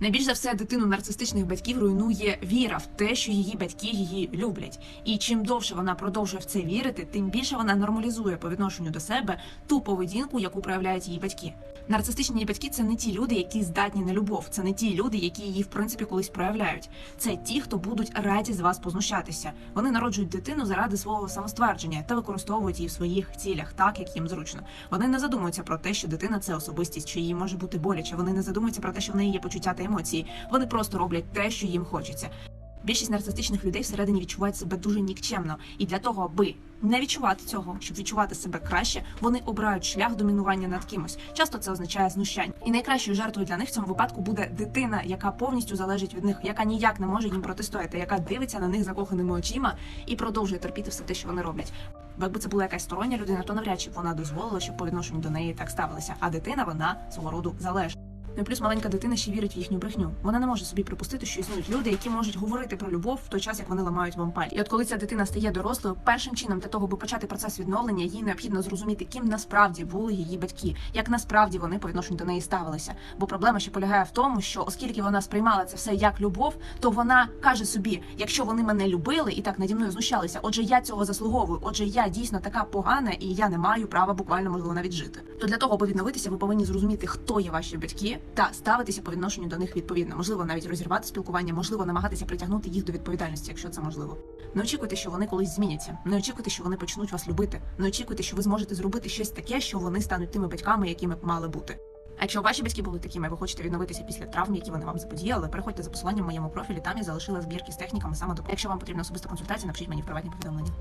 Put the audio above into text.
Найбільш за все дитину нарцистичних батьків руйнує віра в те, що її батьки її люблять. І чим довше вона продовжує в це вірити, тим більше вона нормалізує по відношенню до себе ту поведінку, яку проявляють її батьки. Нарцистичні батьки це не ті люди, які здатні на любов. Це не ті люди, які її в принципі колись проявляють. Це ті, хто будуть раді з вас познущатися. Вони народжують дитину заради свого самоствердження та використовують її в своїх цілях, так як їм зручно. Вони не задумуються про те, що дитина це особистість, що їй може бути боляче. Вони не задумуються про те, що в неї є почуття та емоції. Вони просто роблять те, що їм хочеться. Більшість нарцистичних людей всередині відчувають себе дуже нікчемно, і для того, аби не відчувати цього, щоб відчувати себе краще, вони обирають шлях домінування над кимось. Часто це означає знущання. І найкращою жертвою для них в цьому випадку буде дитина, яка повністю залежить від них, яка ніяк не може їм протистояти, яка дивиться на них закоханими очима і продовжує терпіти все те, що вони роблять. Бо якби це була якась стороння людина, то навряд чи вона дозволила, щоб по відношенню до неї так ставилися. А дитина вона свого роду залежна. Ну і плюс маленька дитина ще вірить в їхню брехню. Вона не може собі припустити, що існують люди, які можуть говорити про любов в той час, як вони ламають вам пальці. І от коли ця дитина стає дорослою, першим чином для того, аби почати процес відновлення, їй необхідно зрозуміти, ким насправді були її батьки, як насправді вони по відношенню до неї ставилися. Бо проблема ще полягає в тому, що оскільки вона сприймала це все як любов, то вона каже собі: якщо вони мене любили і так наді мною знущалися, отже, я цього заслуговую. Отже, я дійсно така погана, і я не маю права буквально можливо навіть жити. То для того, аби відновитися, ви повинні зрозуміти, хто є ваші батьки, та ставитися по відношенню до них відповідно. Можливо, навіть розірвати спілкування, можливо, намагатися притягнути їх до відповідальності, якщо це можливо. Не очікуйте, що вони колись зміняться. Не очікуйте, що вони почнуть вас любити. Не очікуйте, що ви зможете зробити щось таке, що вони стануть тими батьками, якими б мали бути. А якщо ваші батьки були такими, ви хочете відновитися після травм, які вони вам заподіяли, переходьте за посиланням в моєму профілі. Там я залишила збірки з техніками саме якщо вам потрібна особиста консультація, напишіть мені в приватні повідомлення.